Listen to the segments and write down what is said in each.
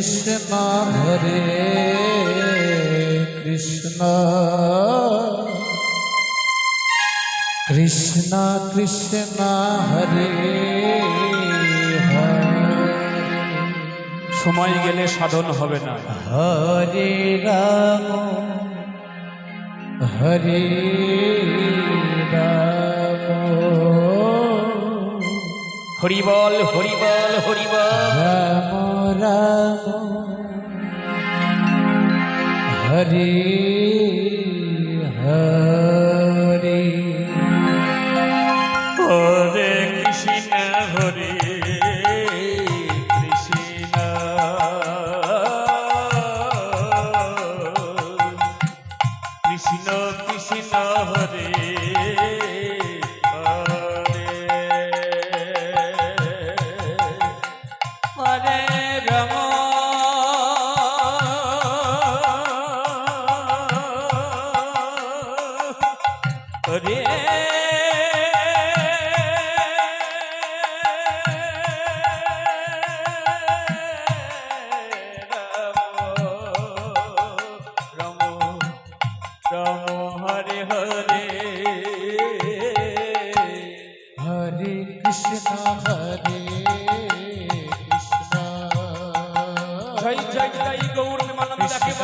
কৃষ্ণ হরে কৃষ্ণ। কৃষ্ণ কৃষ্ণ হরে সময় গেলে সাধন হবে না। হরে রাম হরে রাম। হরিবল হরিবল হরিবল। রাম রাম হরে হরে। হরে কৃষ্ণ হরে কৃষ্ণ। কৃষ্ণ কৃষ্ণ হরে হরে।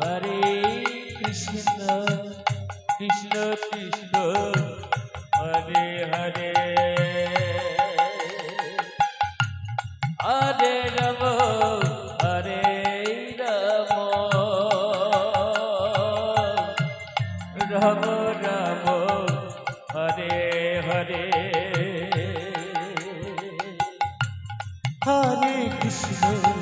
হরে কৃষ্ণ কৃষ্ণ কৃষ্ণ, হরে হরে। হরে রাম হরে রাম। রাম রাম, হরে হরে। হরে কৃষ্ণ।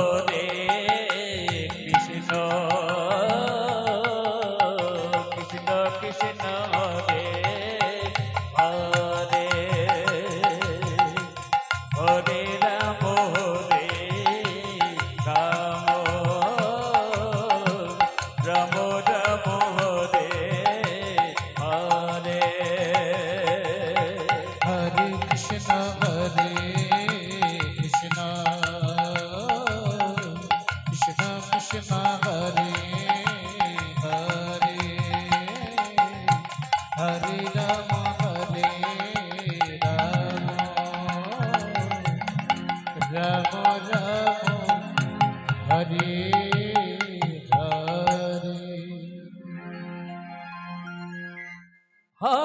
রাম রাম হরে